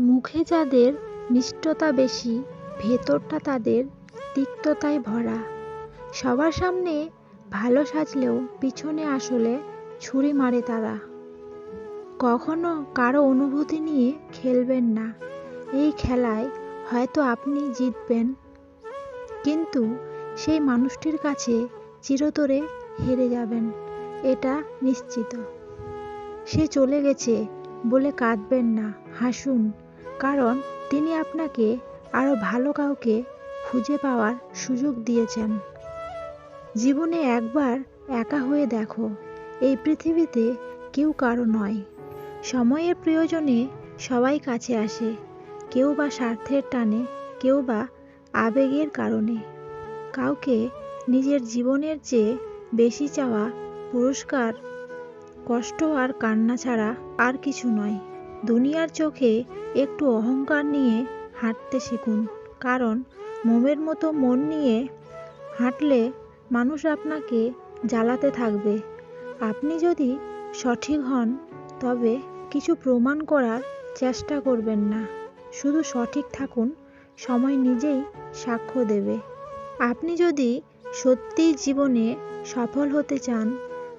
মুখে যাদের মিষ্টতা বেশি, ভেতরটা তাদের তিক্ততায় ভরা। সবার সামনে ভালো সাজলেও পিছনে আসলে ছুরি মারে তারা। কখনো কারও অনুভূতি নিয়ে খেলবেন না। এই খেলায় হয়তো আপনি জিতবেন। কিন্তু সেই মানুষটির কাছে চিরতরে হেরে যাবেন, এটা নিশ্চিত। সে চলে গেছে বলে কাঁদবেন না, হাসুন। কারণ তিনি আপনাকে আরও ভালো কাউকে খুঁজে পাওয়ার সুযোগ দিয়েছেন। জীবনে একবার একা হয়ে দেখো, এই পৃথিবীতে কেউ কারও নয়। সময়ের প্রয়োজনে সবাই কাছে আসে, কেউ বা স্বার্থের টানে, কেউ বা আবেগের কারণে। কাউকে নিজের জীবনের চেয়ে বেশি চাওয়া, পুরস্কার, কষ্ট আর কান্না ছাড়া আর কিছু নয়। দুনিয়ার চোখে একটু অহংকার নিয়ে হাঁটতে শিখুন। কারণ মোমের মতো মন নিয়ে হাঁটলে মানুষ আপনাকে জ্বালাতে থাকবে। আপনি যদি সঠিক হন, তবে কিছু প্রমাণ করার চেষ্টা করবেন না। শুধু সঠিক থাকুন, সময় নিজেই সাক্ষ্য দেবে। আপনি যদি সত্যিই জীবনে সফল হতে চান,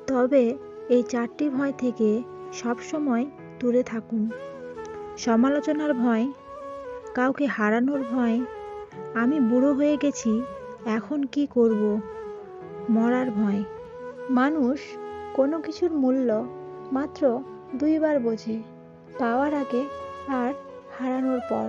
তবে এই চারটি ভয় থেকে সবসময় দূরে থাকুন। সমালোচনার ভয়, কাউকে হারানোর ভয়, আমি বুড়ো হয়ে গেছি, এখন কি করব? মরার ভয়। মানুষ কোনো কিছুর মূল্য মাত্র দুইবার বোঝে, পাওয়ার আগে আর হারানোর পর।